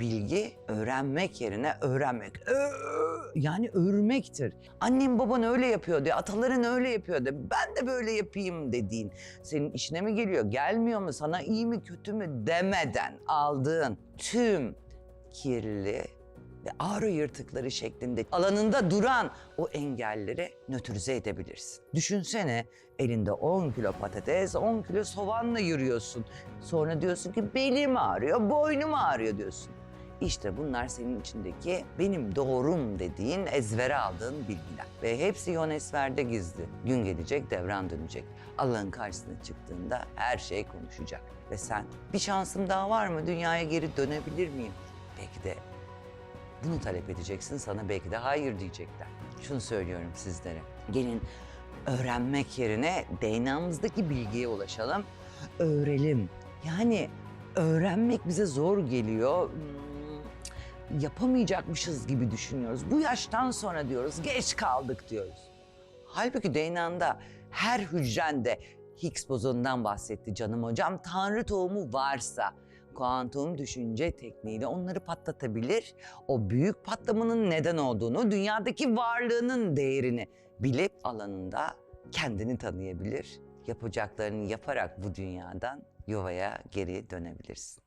Bilgi öğrenmek yerine öğrenmek. Yani örmektir. Annem baban öyle yapıyordu, ataların öyle yapıyordu. Ben de böyle yapayım dediğin. Senin işine mi geliyor, gelmiyor mu, sana iyi mi kötü mü demeden aldığın tüm kirli ve ağrı yırtıkları şeklinde alanında duran o engelleri nötrize edebilirsin. Düşünsene elinde 10 kilo patates, 10 kilo soğanla yürüyorsun. Sonra diyorsun ki belim ağrıyor, boynum ağrıyor diyorsun. İşte bunlar senin içindeki benim doğrum dediğin ezbere aldığın bilgiler. Ve hepsi Yonesver'de gizli. Gün gelecek devran dönecek. Allah'ın karşısına çıktığında her şey konuşacak. Ve sen bir şansım daha var mı? Dünyaya geri dönebilir miyim? Belki de bunu talep edeceksin. Sana belki de hayır diyecekler. Şunu söylüyorum sizlere. Gelin öğrenmek yerine DNA'mızdaki bilgiye ulaşalım. Öğrelim. Yani öğrenmek bize zor geliyor. Yapamayacakmışız gibi düşünüyoruz. Bu yaştan sonra diyoruz geç kaldık diyoruz. Halbuki DNA'nda her hücrende Higgs bozonundan bahsetti canım hocam. Tanrı tohumu varsa kuantum düşünce tekniğiyle onları patlatabilir. O büyük patlamanın neden olduğunu, dünyadaki varlığının değerini bilip alanında kendini tanıyabilir. Yapacaklarını yaparak bu dünyadan yuvaya geri dönebilirsin.